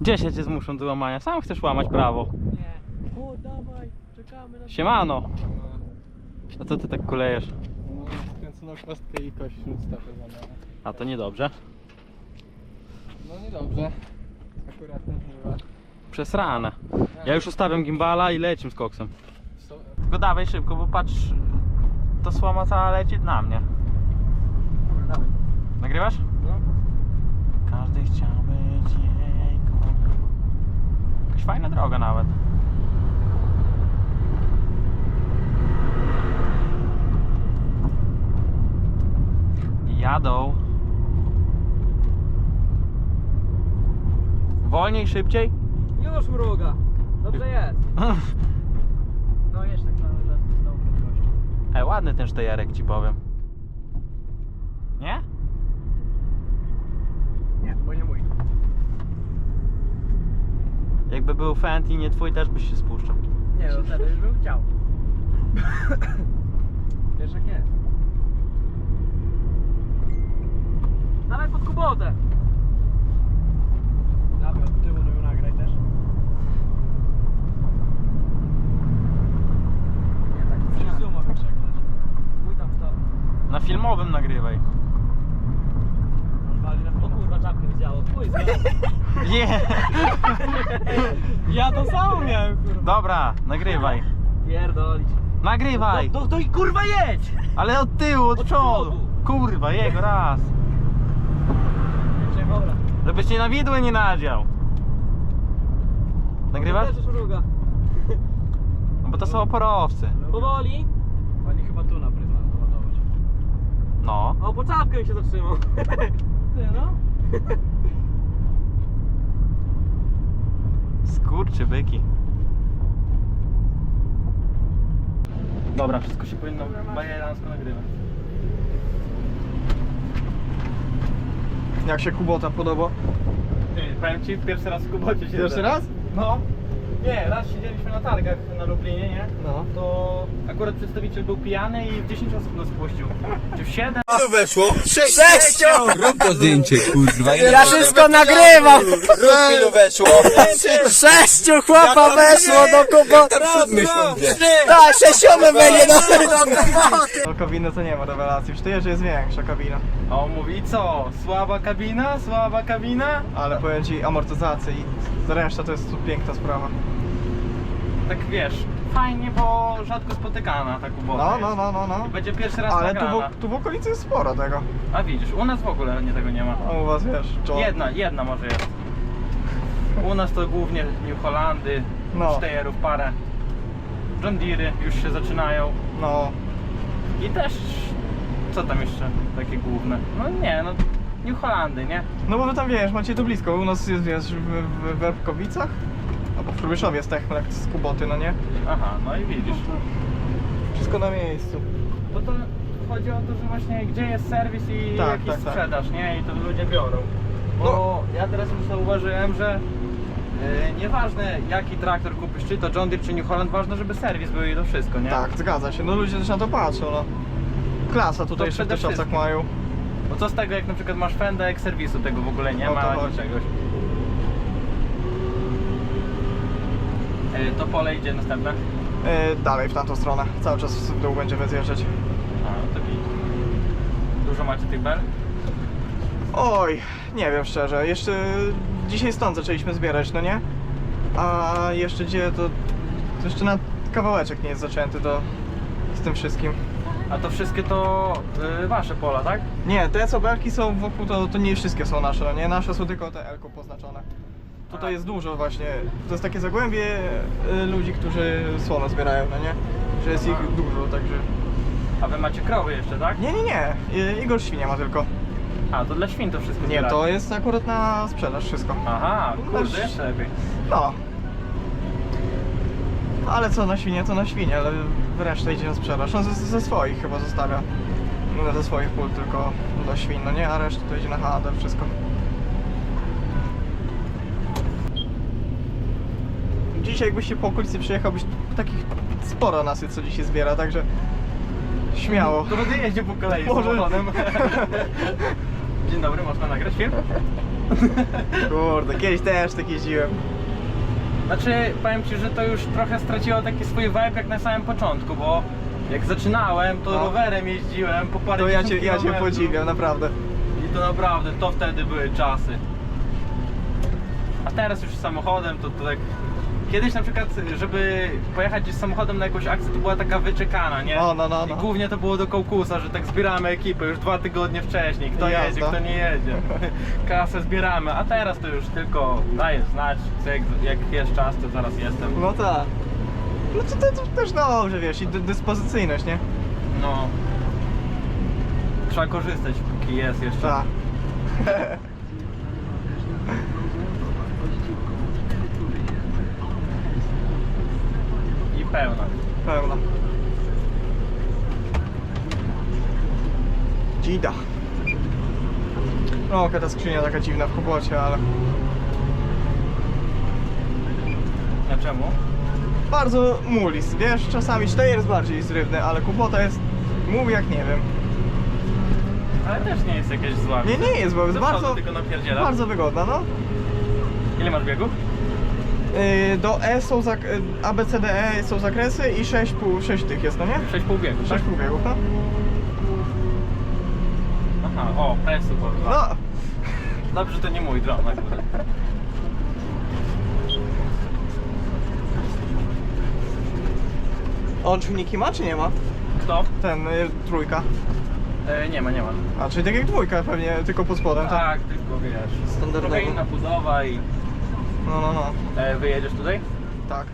Gdzie się cię zmuszą do łamania? Sam chcesz łamać prawo. Nie. O, dawaj, czekamy na Siemano. A co ty tak kulejesz? No, skręconą kostkę i kość złamane. A to niedobrze. No niedobrze. Akurat nie bywa. Przesrane. Ja już ustawiam gimbala i lecim z koksem. Tylko dawaj szybko, bo patrz, to słoma cała leci na mnie. Dobra, dawaj. Nagrywasz? No. Każdy chciał być fajna droga nawet. Jadą. Wolniej, szybciej? Już mruga. Dobrze jest. No jeszcze tak na z tą prędkością. Ej, ładny ten sztejerek ci powiem. Nie? Nie, bo nie mój. Jakby był Fenty nie twój, też byś się spuszczał. Nie, no wtedy już bym chciał. Wiesz jak jest. Dawaj pod kubotę. Dawaj od tyłu, no ją nagraj też. Nie, tak Musisz zooma. Mój tam w to. Na filmowym nagrywaj. On wali na O kurwa, czapkę widziało. Chuj, Nie! Ja to samo miałem, kurwa. Dobra, nagrywaj. Pierdolić. Nagrywaj! To, to, to i kurwa jedź! Ale od tyłu, od Od przodu. przodu. Kurwa, jego raz. Dobra. Żebyś cię na widły nie nadział. Nagrywasz? Też już mruga. No bo to są oporowcy. Powoli. Pani chyba tu na doładować. No. O, po czapkę mi się zatrzymał. Ty no? Skurczy byki. Dobra, wszystko się powinno bajerancko nagrywać. Jak się Kubota podoba? Ty, powiem ci, pierwszy raz w Kubocie siedzę. Pierwszy raz? No. Nie, raz siedzieliśmy na targach na Lublinie, nie? No. To akurat przedstawiciel był pijany i w 10 osób nas wpuścił. Czy w 7? Ilu weszło? Sześciu! Rób to zdjęcie, kurwa. Ja wszystko nagrywam! Rób ilu weszło? Sześciu chłopa weszło do Kubota! Tak, sześciomy będzie no! Do kabiny to nie ma rewelacji, przecież jest większa kabina. A on mówi, i co? Słaba kabina? Słaba kabina? Ale powiem ci, amortyzacja i reszta to jest piękna sprawa. Tak wiesz, fajnie, bo rzadko spotykana ta Kubota No, jest. no, no, no, no. I będzie pierwszy raz Ale tu nagrana. w, tu w okolicy jest sporo tego. A widzisz, u nas w ogóle nie tego nie ma. A u was wiesz, czoło. Jedna, jedna może jest. U nas to głównie New Holandy, No. Steyerów parę. John Deere już się zaczynają. No, I też, co tam jeszcze takie główne? No nie, no New Holandy, nie? no bo wy tam wiesz, macie to blisko. U nas jest wiesz, w, w Werbkowicach, albo w Frubyszowie jest Techmelek z Kuboty, no nie? Aha, no i widzisz. Wszystko na miejscu. Bo to chodzi o to, że właśnie gdzie jest serwis i Tak, jakiś tak, tak. sprzedaż, nie? I to ludzie biorą. Bo ja teraz już zauważyłem, że yy, nieważne jaki traktor kupisz, czy to John Deere, czy New Holland, ważne, żeby serwis był i to wszystko, nie? Tak, zgadza się. No ludzie też na to patrzą, no. Klasa tutaj To jeszcze w przede Tyszowcach wszystkim. mają. Bo co z tego, jak na przykład masz fendek, serwisu tego w ogóle nie O to ma, chodzi. ani czegoś. To pole idzie następne. E, dalej w tamtą stronę. Cały czas w dół będziemy zjeżdżać. A, no to git. Dużo macie tych bel? Oj, nie wiem szczerze. Jeszcze dzisiaj stąd zaczęliśmy zbierać, no nie? A jeszcze gdzie to, to jeszcze na kawałeczek nie jest zaczęty do z tym wszystkim. A to wszystkie to yy, wasze pola, tak? Nie, te co belki są wokół, to, to nie wszystkie są nasze, no nie? Nasze są tylko te elko poznaczone. Tutaj jest dużo właśnie. To jest takie zagłębie y, ludzi, którzy słono zbierają, no nie? Że jest ich dużo, także... A wy macie krowy jeszcze, tak? Nie, nie, nie. I- Igor Świnia ma tylko. A, to dla świn to wszystko Nie, zbieracie. to jest akurat na sprzedaż wszystko. Aha, kurde, jeszcze lepiej. No. Ale co na świnie, to na świnie, ale resztę idzie na sprzedaż. On ze, ze swoich chyba zostawia. No, ze swoich pól tylko do świn, no nie? A reszta to idzie na handel, wszystko. Dzisiaj jakbyś się po okolicy przyjechał, byś takich sporo nas co dzisiaj zbiera, także śmiało. To będę jeździł po kolei Może. samochodem. Dzień dobry, można nagrać film? Kurde, kiedyś też tak jeździłem. Znaczy, powiem Ci, że to już trochę straciło taki swój vibe jak na samym początku, bo jak zaczynałem, to No. rowerem jeździłem po parę To ja cię, ja cię kilometrów. podziwiam, naprawdę. I to naprawdę, to wtedy były czasy. A teraz już samochodem to, to tak... Kiedyś na przykład, żeby pojechać gdzieś samochodem na jakąś akcję, to była taka wyczekana, nie? No, no, no, I no. głównie to było do kołkusa, że tak zbieramy ekipę już dwa tygodnie wcześniej. Kto Jazda. jedzie, kto nie jedzie. Kasę zbieramy, a teraz to już tylko dajesz znać, jak, jak jest czas, to zaraz jestem. No tak. No to, to, to też dobrze, wiesz, i dy- dyspozycyjność, nie? No. Trzeba korzystać, póki jest jeszcze. Tak. I pełna. Dzida. No, ta skrzynia taka dziwna w Kubocie, ale A czemu? bardzo mulis, wiesz, czasami Steyr jest bardziej zrywny, ale Kubota jest, mów jak nie wiem. Ale też nie jest jakieś zła. Nie, nie jest, bo jest bardzo, tylko napierdziela. bardzo wygodna, no. Ile masz biegów? Yy, do E są zak- yy, ABCDE są zakresy i 6 pół, 6 tych jest, no nie? 6,5 biegów. 6 pół biegów, no. Aha, o, presu dwa. No, Dobrze, że to nie mój dron akurat. on czujniki ma czy nie ma? Kto? Ten, y, trójka. E, nie ma, nie ma. A, czyli tak jak dwójka pewnie, tylko pod spodem, tak? Tak, tylko wiesz. Standardowo. Trochę inna budowa i... No, no, no. E, wyjedziesz tutaj? Tak.